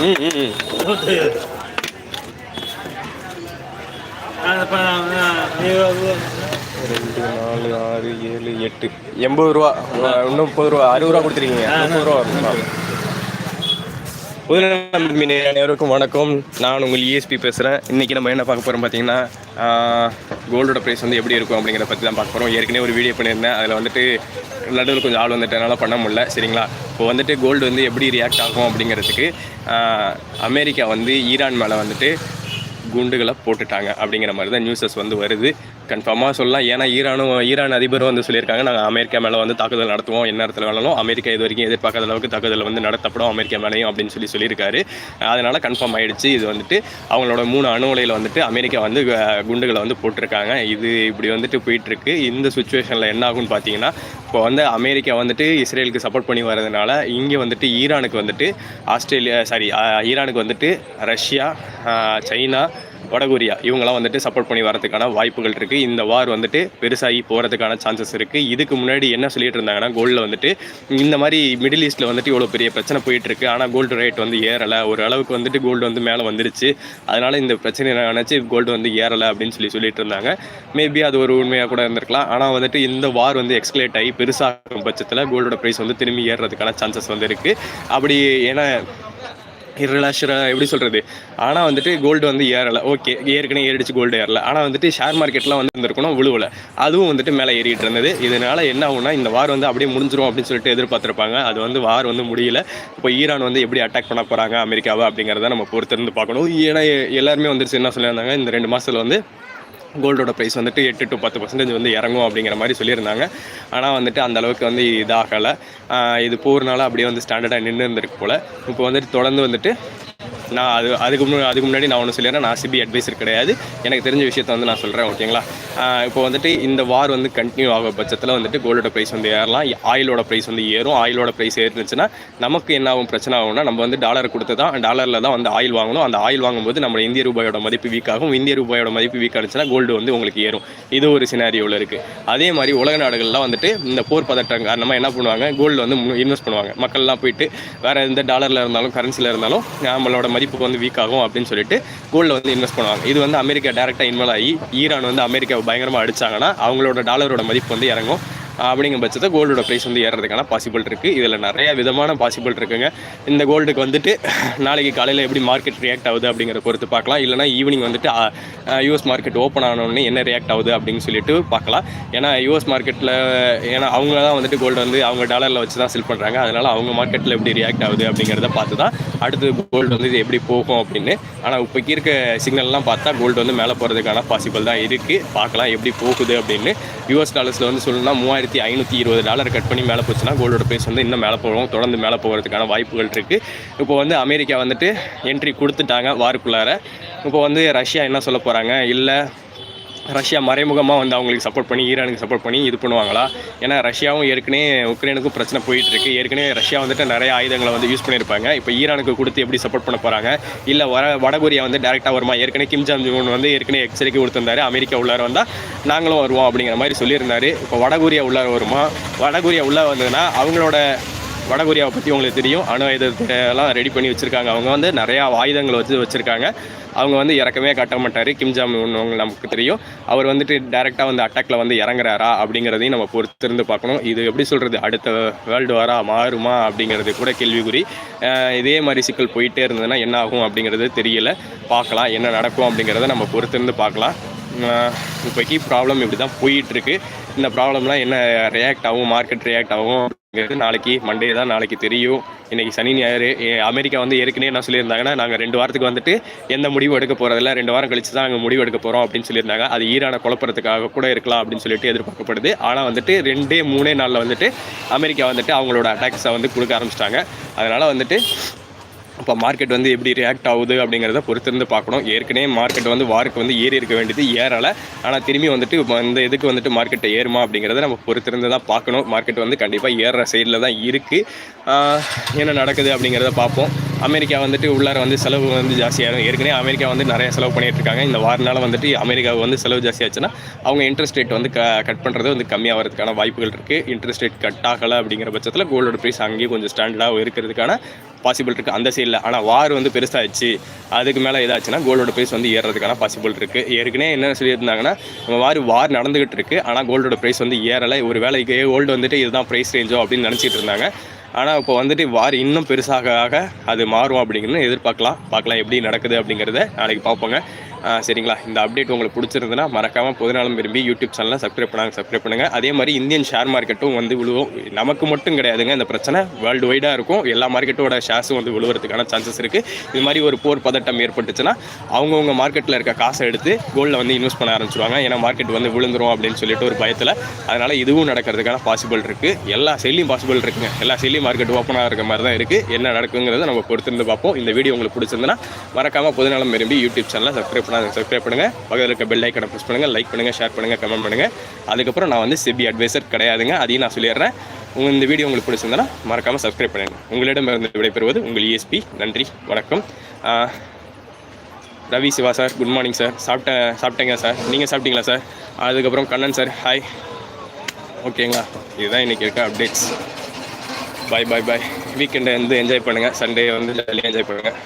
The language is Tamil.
ம் ம் ரெண்டு நாலு ஆறு ஏழு எட்டு எண்பது ரூபா இன்னும் முப்பது ரூபா அறுபது ரூபா கொடுத்துருக்கீங்க முப்பது ரூபா வருமா அனைவருக்கும் வணக்கம். நான் உங்கள் இஎஸ்பி பேசுகிறேன் இன்றைக்கி நம்ம என்ன பார்க்க போகிறோம் பார்த்தீங்கன்னா கோல்டோட ப்ரைஸ் வந்து எப்படி இருக்கும் அப்படிங்கிறத பற்றி தான் பார்க்க போகிறோம் ஏற்கனவே ஒரு வீடியோ பண்ணியிருந்தேன். அதில் வந்துட்டு நடுவில் கொஞ்சம் ஆள் வந்துட்டனால பண்ண முடியல. சரிங்களா? இப்போ வந்துட்டு கோல்டு வந்து எப்படி ரியாக்ட் ஆகும் அப்படிங்கிறதுக்கு அமெரிக்கா வந்து ஈரான் மேலே வந்துட்டு குண்டுகளை போட்டுட்டாங்க அப்படிங்கிற மாதிரி தான் நியூஸஸ் வந்து வருது. கன்ஃபார்மாக சொல்லலாம். ஏன்னா ஈரானும் ஈரான் அதிபரும் வந்து சொல்லியிருக்காங்க நாங்கள் அமெரிக்கா மேலே வந்து தாக்குதல் நடத்துவோம் என்ன இடத்துல வேணாலும். அமெரிக்கா இது வரைக்கும் எதிர்பார்க்காத அளவுக்கு தாக்குதல் வந்து நடத்தப்படும் அமெரிக்கா மேலேயும் அப்படின்னு சொல்லி சொல்லியிருக்காரு. அதனால் கன்ஃபார்ம் ஆகிடுச்சு இது வந்துட்டு அவங்களோட மூணு அணு உலையில் வந்துட்டு அமெரிக்கா வந்து குண்டுகளை வந்து போட்டிருக்காங்க. இது இப்படி வந்துட்டு போயிட்டுருக்கு. இந்த சுச்சுவேஷனில் என்ன ஆகும்னு பார்த்தீங்கன்னா இப்போ வந்து அமெரிக்கா வந்துட்டு இஸ்ரேலுக்கு சப்போர்ட் பண்ணி வரதுனால இங்கே வந்துட்டு ஈரானுக்கு வந்துட்டு ஆஸ்திரேலியா சாரி ஈரானுக்கு வந்துட்டு ரஷ்யா சைனா வடகொரியா. இவங்கெல்லாம் வந்துட்டு சப்போர்ட் பண்ணி வரதுக்கான வாய்ப்புகள் இருக்குது இந்த வார் வந்துட்டு பெருசாகி போகிறதுக்கான சான்சஸ் இருக்குது இதுக்கு முன்னாடி என்ன சொல்லிட்டு இருந்தாங்கன்னா கோல்டில் வந்துட்டு இந்த மாதிரி மிடில் ஈஸ்ட்டில் வந்துட்டு இவ்வளோ பெரிய பிரச்சனை போயிட்டு இருக்கு. ஆனால் கோல்டு ரேட் வந்து ஏறலை. ஒரு அளவுக்கு வந்துட்டு கோல்டு வந்து மேலே வந்துருச்சு. அதனால் இந்த பிரச்சனை நினச்சி கோல்டு வந்து ஏறலை அப்படின்னு சொல்லி சொல்லிட்டு இருந்தாங்க. மேபி அது ஒரு உண்மையாக கூட இருந்திருக்கலாம். ஆனால் வந்துட்டு இந்த வார் வந்து எக்ஸ்கலேட் ஆகி பெருசாகும் பட்சத்தில் கோல்டோட ப்ரைஸ் வந்து திரும்பி ஏறுறதுக்கான சான்சஸ் வந்து இருக்குது அப்படி ஏன்னா இர்ரிலாஷராக எப்படி சொல்கிறது ஆனால் வந்துட்டு கோல்டு வந்து ஏறலை. ஓகே ஏற்கனவே ஏறிடுச்சு கோல்டு ஏறலை. ஆனால் வந்துட்டு ஷேர் மார்க்கெட்லாம் வந்து இருந்திருக்கணும் விழுவில். அதுவும் வந்துட்டு மேலே ஏறிட்டு இருந்தது. இதனால் என்ன ஆகும்னா இந்த வார் வந்து அப்படியே முடிஞ்சிரும் அப்படின்னு சொல்லிட்டு எதிர்பார்த்துருப்பாங்க. அது வந்து வார் வந்து முடியல. இப்போ ஈரான் வந்து எப்படி அட்டாக் பண்ண போகிறாங்க அமெரிக்காவை அப்படிங்கிறத நம்ம பொறுத்திருந்து பார்க்கணும். ஏன்னா எல்லாருமே வந்துருச்சு என்ன சொல்லியிருந்தாங்க? இந்த ரெண்டு மாதத்தில் வந்து கோல்டோட ப்ரைஸ் வந்துட்டு எட்டு டு பத்து பர்சன்டேஜ் வந்து இறங்கும் அப்படிங்கிற மாதிரி சொல்லியிருந்தாங்க. ஆனால் வந்துட்டு அந்த அளவுக்கு வந்து இதாகலை. இது போகிறனால அப்படியே வந்து ஸ்டாண்டர்டாக நின்று இருந்திருக்கு போல். இப்போ வந்துட்டு தொடர்ந்து வந்துட்டு நான் அது அதுக்கு முன்னாடி அதுக்கு முன்னாடி நான் ஒன்று சொல்லிடுறேன். நான் சிபி அட்வைசர் கிடையாது. எனக்கு தெரிஞ்ச விஷயத்த வந்து நான் சொல்கிறேன் ஓகேங்களா? இப்போ வந்துட்டு இந்த வார் வந்து கண்டினியூ ஆக பட்சத்தில் வந்துட்டு கோல்டோட ப்ரைஸ் வந்து ஏறலாம். ஆயிலோட ப்ரைஸ் வந்து ஏறும். ஆயிலோட ப்ரைஸ் ஏறுனுச்சுன்னா நமக்கு என்ன ஆகும்? பிரச்சனை ஆகும்னா நம்ம வந்து டாலர் கொடுத்து தான் டாலரில் தான் வந்து ஆயில் வாங்கணும். அந்த ஆயில் வாங்கும்போது நம்ம இந்திய ரூபாயோட மதிப்பு வீக் ஆகும். இந்திய ரூபாயோட மதிப்பு வீக் ஆனிச்சுன்னா கோல்டு வந்து உங்களுக்கு ஏறும். இது ஒரு சினாரியோவில் இருக்குது அதே மாதிரி உலக நாடுகள்லாம் வந்துட்டு இந்த போர் பதட்டம் காரணமாக என்ன பண்ணுவாங்க? கோல்டு வந்து இன்வெஸ்ட் பண்ணுவாங்க. மக்கள்லாம் போயிட்டு வேறு எந்த டாலரில் இருந்தாலும் கரன்சியில் இருந்தாலும் நம்மளோட மதிப்புக்கு வந்து வீக் ஆகும் அப்படின்னு சொல்லிட்டு கோல்டில் வந்து இன்வெஸ்ட் பண்ணுவாங்க. இது வந்து அமெரிக்கா டேரெக்டாக இன்வால்வ் ஆகி ஈரான் வந்து அமெரிக்காவை பயங்கரமாக அடித்தாங்கன்னா அவங்களோட டாலரோட மதிப்பு வந்து இறங்கும். அப்படிங்கிற பட்சத்தை கோல்டோட ப்ரைஸ் வந்து ஏறதுக்கான பாசிபிள் இருக்குது இதில் நிறைய விதமான பாசிபிள் இருக்குங்க. இந்த கோல்டுக்கு வந்துட்டு நாளைக்கு காலையில் எப்படி மார்க்கெட் ரியாக்ட் ஆகுது அப்படிங்கிற பொறுத்து பார்க்கலாம். இல்லைனா ஈவினிங் வந்துட்டு யூஎஸ் மார்க்கெட் ஓப்பன் ஆனோடனே என்ன ரியாக்ட் ஆகுது அப்படின்னு சொல்லிட்டு பார்க்கலாம். ஏன்னா யூஎஸ் மார்க்கெட்டில் ஏன்னா அவங்க தான் வந்துட்டு கோல்டு வந்து அவங்க டாலரில் வச்சு தான் செல் பண்ணுறாங்க அதனால் அவங்க மார்க்கெட்டில் எப்படி ரியாக்ட் ஆகுது அப்படிங்கிறத பார்த்து தான் அடுத்து கோல்டு வந்து இது எப்படி போகும் அப்படின்னு. ஆனால் இப்போக்கி இருக்க சிக்னல்லாம் பார்த்தா கோல்டு வந்து மேலே போகிறதுக்கான பாசிபிள் தான் இருக்குது பார்க்கலாம் எப்படி போகுது அப்படின்னு. யூஎஸ் டாலர்ஸில் வந்து சொல்லணும்னா மூவாயிரத்தி ஐநூற்றி இருபது டாலர் கட் பண்ணி மேலே போச்சுன்னா கோல்டோட ப்ரைஸ் வந்து இன்னும் மேலே போகும். தொடர்ந்து மேலே போகிறதுக்கான வாய்ப்புகள் இருக்குது இப்போ வந்து அமெரிக்கா வந்துட்டு என்ட்ரி கொடுத்துட்டாங்க வாருக்குள்ளார. இப்போ வந்து ரஷ்யா என்ன சொல்ல போகிறாங்க இல்லை ரஷ்யா மறைமுகமாக வந்து அவங்களுக்கு சப்போர்ட் பண்ணி ஈரானுக்கு சப்போர்ட் பண்ணி இது பண்ணுவாங்களா? ஏன்னா ரஷ்யாவும் ஏற்கனவே உக்ரைனுக்கும் பிரச்சனை போயிட்டு இருக்கு. ஏற்கனவே ரஷ்யா வந்துட்டு நிறைய ஆயுதங்களை வந்து யூஸ் பண்ணியிருப்பாங்க. இப்போ ஈரானுக்கு கொடுத்து எப்படி சப்போர்ட் பண்ண போகிறாங்க இல்லை வர வடகொரியா வந்து டேரெக்டாக வருமா? ஏற்கனவே கிம் ஜாம் ஜூன் வந்து ஏற்கனவே எச்சரிக்கை கொடுத்துருந்தாரு. அமெரிக்கா உள்ளார வந்தால் நாங்களும் வருவோம் அப்படிங்கிற மாதிரி சொல்லியிருந்தாரு. இப்போ வடகொரியா உள்ளார வருமா? வடகொரியா உள்ளே வந்ததுன்னா அவங்களோட வடகொரியாவை பற்றி உங்களுக்கு தெரியும். அணு ஆயுதத்தை எல்லாம் ரெடி பண்ணி வச்சுருக்காங்க. அவங்க வந்து நிறையா ஆயுதங்கள் வச்சு வச்சுருக்காங்க. அவங்க வந்து இறக்கவே காட்ட மாட்டார். கிம் ஜாம் நமக்கு தெரியும். அவர் வந்துட்டு டேரெக்டாக வந்து அட்டாக்ல வந்து இறங்குறாரா அப்படிங்கிறதையும் நம்ம பொறுத்திருந்து பார்க்கணும். இது எப்படி சொல்கிறது அடுத்த வேர்ல்டு வாரா மாறுமா அப்படிங்கிறது கூட கேள்விக்குறி. இதே மாதிரி சிக்கல் போயிட்டே இருந்ததுன்னா என்ன ஆகும் அப்படிங்கிறது தெரியல. பார்க்கலாம் என்ன நடக்கும் அப்படிங்கிறத நம்ம பொறுத்திருந்து பார்க்கலாம். இப்போக்கி ப்ராப்ளம் இப்படி தான் போயிட்டுருக்கு இந்த ப்ராப்ளம்லாம் என்ன ரியாக்ட் ஆகும்? மார்க்கெட் ரியாக்ட் ஆகும்? நாளைக்கு மண்டே தான் நாளைக்கு தெரியும். இன்னைக்கு சனி ஞாயிறு அமெரிக்கா வந்து ஏற்கனவே என்ன சொல்லியிருந்தாங்கன்னா நாங்கள் ரெண்டு வாரத்துக்கு வந்துட்டு எந்த முடிவு எடுக்க போகிறதில்ல ரெண்டு வாரம் கழிச்சு தான் நாங்கள் முடிவு எடுக்க போகிறோம் அப்படின்னு சொல்லியிருந்தாங்க. அது ஈரானை குழப்பறதுக்காக கூட இருக்கலாம் அப்படின்னு சொல்லிட்டு எதிர்பார்க்கப்படுது. ஆனால் வந்துட்டு ரெண்டே மூணே நாளில் வந்துட்டு அமெரிக்கா வந்துட்டு அவங்களோட அட்டாக்ஸை வந்து கொடுக்க ஆரம்பிச்சிட்டாங்க. அதனால் வந்துட்டு இப்போ மார்க்கெட் வந்து எப்படி ரியாக்ட் ஆகுது அப்படிங்கிறத பொறுத்திருந்து பார்க்கணும். ஏற்கனவே மார்க்கெட் வந்து வாருக்கு வந்து ஏறி இருக்க வேண்டியது ஏறலை. ஆனால் திரும்பி வந்துட்டு இப்போ இந்த இதுக்கு வந்துட்டு மார்க்கெட்டை ஏறுமா அப்படிங்கிறத நம்ம பொறுத்திருந்து தான் பார்க்கணும். மார்க்கெட் வந்து கண்டிப்பாக ஏறுற சைடில் தான் இருக்குது என்ன நடக்குது அப்படிங்கிறத பார்ப்போம். அமெரிக்கா வந்துட்டு உள்ளார வந்து செலவு வந்து ஜாஸ்தியாகும் ஏற்கனவே அமெரிக்கா வந்து நிறைய செலவு பண்ணிட்டு இருக்காங்க இந்த வாரனால வந்துட்டு அமெரிக்காவுக்கு வந்து செலவு ஜாஸ்தியாச்சுன்னா அவங்க இன்ட்ரெஸ்ட் ரேட் வந்து க கட் பண்ணுறது வந்து கம்மியாகிறதுக்கான வாய்ப்புகள் இருக்குது இன்ட்ரெஸ்ட் ரேட் கட் ஆகலை அப்படிங்கிற பட்சத்தில் கோல்டோட ப்ரைஸ் அங்கேயும் கொஞ்சம் ஸ்டாண்டர்டாக இருக்கிறதுக்கான பாசிபிள் இருக்குது அந்த சைடில் ஆனால் வார் வந்து பெருசாகிடுச்சு அதுக்கு மேலே ஏதாச்சுன்னா கோல்டோட ப்ரைஸ் வந்து ஏறுறதுக்கான பாசிபிள் இருக்குது ஏற்கனவே என்ன சொல்லியிருந்தாங்கன்னா நம்ம வார் வார் நடந்துகிட்டு இருக்குது ஆனால் கோல்டோட ப்ரைஸ் வந்து ஏறலை. ஒரு வேலைக்கு கோல்டு வந்துட்டு இதுதான் ப்ரைஸ் ரேஞ்சோ அப்படின்னு நினச்சிட்டு இருந்தாங்க. ஆனால் இப்போ வந்துட்டு வார் இன்னும் பெருசாக ஆக அது மாறும் அப்படிங்கிறது எதிர்பார்க்கலாம். பார்க்கலாம் எப்படி நடக்குது அப்படிங்கிறத நாளைக்கு பார்ப்போங்க. சரிங்களா? இந்த அப்டேட் உங்களுக்கு பிடிச்சிருந்ததுன்னா மறக்காமல் பொதுநாளும் விரும்பி யூடியூப் சேனலை சப்ஸ்கிரைப் பண்ணாங்க சப்ஸ்கிரைப் பண்ணுங்கள் அதே மாதிரி இந்தியன் ஷேர் மார்க்கெட்டும் வந்து விழுவும். நமக்கு மட்டும் கிடையாதுங்க இந்த பிரச்சனை. வேர்ல்டு வைடாக இருக்கும். எல்லா மார்க்கெட்டோட ஷேர்ஸும் வந்து விழுவுறதுக்கான சான்சஸ் இருக்குது இது மாதிரி ஒரு போர் பதட்டம் ஏற்பட்டுச்சுன்னா அவங்கவுங்க மார்க்கெட்டில் இருக்க காசை எடுத்து கோல்டில் வந்து இன்வெஸ்ட் பண்ண ஆரம்பிச்சிருவாங்க. ஏன்னா மார்க்கெட் வந்து விழுந்துரும் அப்படின்னு சொல்லிட்டு ஒரு பயத்தில். அதனால் இதுவும் நடக்கிறதுக்கான பாசிபிள் இருக்குது எல்லா செல்லியும் பாசிபிள் இருக்குங்க. எல்லா செல்லியும் மார்க்கெட் ஓப்பனாக இருக்க மாதிரி தான் இருக்குது என்ன நடக்குங்கிறத நம்ம பொறுத்திருந்து பார்ப்போம். இந்த வீடியோ உங்களுக்கு பிடிச்சிருந்தனா மறக்காமல் பொதுநலம் விரும்பி யூடியூப் சேனலை சப்ஸ்கிரைப் பண்ணாங்க சப்ஸ்கிரைப் பண்ணுங்கள் பக்கத்தில் இருக்க பெல் ஐக்கனை ப்ரெஸ் பண்ணுங்கள் லைக் பண்ணுங்கள் ஷேர் பண்ணுங்கள் கமெண்ட் பண்ணுங்கள் அதுக்கப்புறம் நான் வந்து செபி அட்வைசர் கிடையாதுங்க. அதையும் நான் சொல்லிடுறேன். உங்கள் இந்த வீடியோ உங்களுக்கு பிடிச்சிருந்தனா மறக்காமல் சப்ஸ்கிரைப் பண்ணுங்கள் உங்களிடம் இருந்து விடைபெறுவது உங்கள் இஎஸ்பி நன்றி வணக்கம். Ravi Siva sir good morning sir சாப்பிட்டேன் சாப்பிட்டேங்க சார் நீங்கள் சாப்பிட்டீங்களா சார் அதுக்கப்புறம் கண்ணன் சார் ஹாய் ஓகேங்களா இதுதான் இன்றைக்கி இருக்க அப்டேட்ஸ் பாய் பாய் பாய் வீக்கெண்டை வந்து என்ஜாய் பண்ணுங்கள் சண்டே வந்து ஜாலியாக என்ஜாய் பண்ணுங்கள்